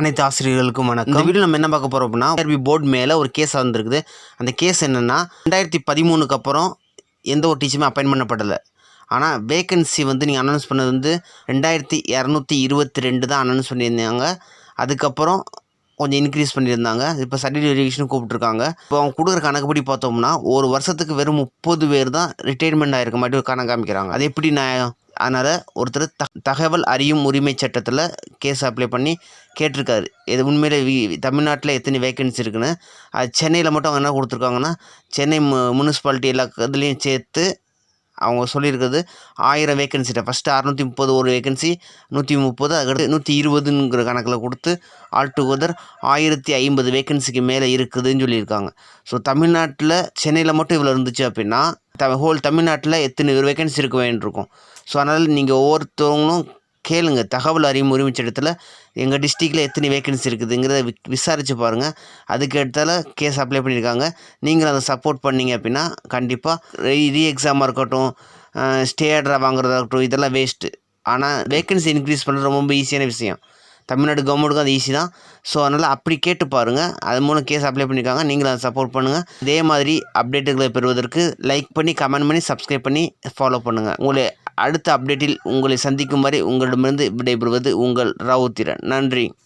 அனைத்து ஆசிரியர்களுக்கும் வணக்கம். இந்த வீடியோ நம்ம என்ன பார்க்க போகிறோம் அப்படின்னா ஆர்பி போர்டு மேலே ஒரு கேஸ் வந்திருக்குது. அந்த கேஸ் என்னென்னா ரெண்டாயிரத்தி பதிமூணுக்கு அப்புறம் எந்த ஒரு டீச்சருமே அப்பாயின் பண்ணப்படலை. ஆனால் வேகன்சி வந்து நீங்கள் அனௌன்ஸ் பண்ணது வந்து ரெண்டாயிரத்தி இரநூத்தி இருபத்தி ரெண்டு தான் அனௌன்ஸ் பண்ணியிருந்தாங்க. அதுக்கப்புறம் கொஞ்சம் இன்க்ரீஸ் பண்ணியிருந்தாங்க. இப்போ சர்டிஃபிகேட் வெரிஃபிகேஷன் கூப்பிட்ருக்காங்க இப்போ அவங்க கொடுக்குற கணக்குப்படி பார்த்தோம்னா ஒரு வருஷத்துக்கு வெறும் முப்பது பேர் தான் ரிட்டையர்மெண்ட் ஆகிருக்க மாதிரி ஒரு கணக்கு காமிக்கிறாங்க. அது எப்படி நான் அதனால் ஒருத்தர் த தகவல் அறியும் உரிமை சட்டத்தில் கேஸ் அப்ளை பண்ணி கேட்டிருக்காரு. இது உண்மையில் வி தமிழ்நாட்டில் எத்தனை வேக்கன்சி இருக்குன்னு. அது சென்னையில் மட்டும் அவங்க என்ன கொடுத்துருக்காங்கன்னா சென்னை மு முனிசிபாலிட்டி எல்லா இதுலேயும் சேர்த்து அவங்க சொல்லியிருக்கிறது ஆயிரம் வேக்கன்சிட்ட ஃபஸ்ட்டு அறநூற்றி முப்பது ஒரு வேக்கன்சி நூற்றி முப்பது அதுக்கடுத்து நூற்றி இருபதுங்கிற கணக்கில் கொடுத்து ஆல் டுகெதர் ஆயிரத்தி ஐம்பது வேக்கன்சிக்கு மேலே இருக்குதுன்னு சொல்லியிருக்காங்க. ஸோ தமிழ்நாட்டில் சென்னையில் மட்டும் இவ்வளோ இருந்துச்சு அப்படின்னா த ஹோல் தமிழ்நாட்டில் எத்தனை வேகன்சி இருக்க வேண்டியிருக்கும் ஸோ அதனால் நீங்கள் ஒவ்வொருத்தவங்களும் கேளுங்க. தகவல் அறியும் உரிமைச்ச இடத்துல எங்கள் டிஸ்ட்ரிக்டில் எத்தனை வேகன்சி இருக்குதுங்கிறத வி விசாரித்து பாருங்கள் அதுக்கு எடுத்தால கேஸ் அப்ளை பண்ணியிருக்காங்க நீங்கள் அதை சப்போர்ட் பண்ணீங்க அப்படின்னா கண்டிப்பாக ரீ எக்ஸாமாக இருக்கட்டும் ஸ்டே ஆர்டராக வாங்குறதா இருக்கட்டும் இதெல்லாம் வேஸ்ட்டு ஆனால் வேகன்சி இன்க்ரீஸ் பண்ணுறது ரொம்ப ஈஸியான விஷயம். தமிழ்நாடு கவர்மெண்ட்டுக்கும் அது ஈஸி தான். ஸோ அதனால் அப்படி கேட்டு பாருங்கள் அது மூலம் கேஸ் அப்ளை பண்ணியிருக்காங்க நீங்களும் அதை சப்போர்ட் பண்ணுங்கள் இதே மாதிரி அப்டேட்டுகளை பெறுவதற்கு லைக் பண்ணி கமெண்ட் பண்ணி சப்ஸ்கிரைப் பண்ணி ஃபாலோ பண்ணுங்கள் உங்களை அடுத்த அப்டேட்டில் உங்களை சந்திக்கும் வரை உங்களிடமிருந்து விடைபெறுவது உங்கள் ராவுத்திரன். நன்றி.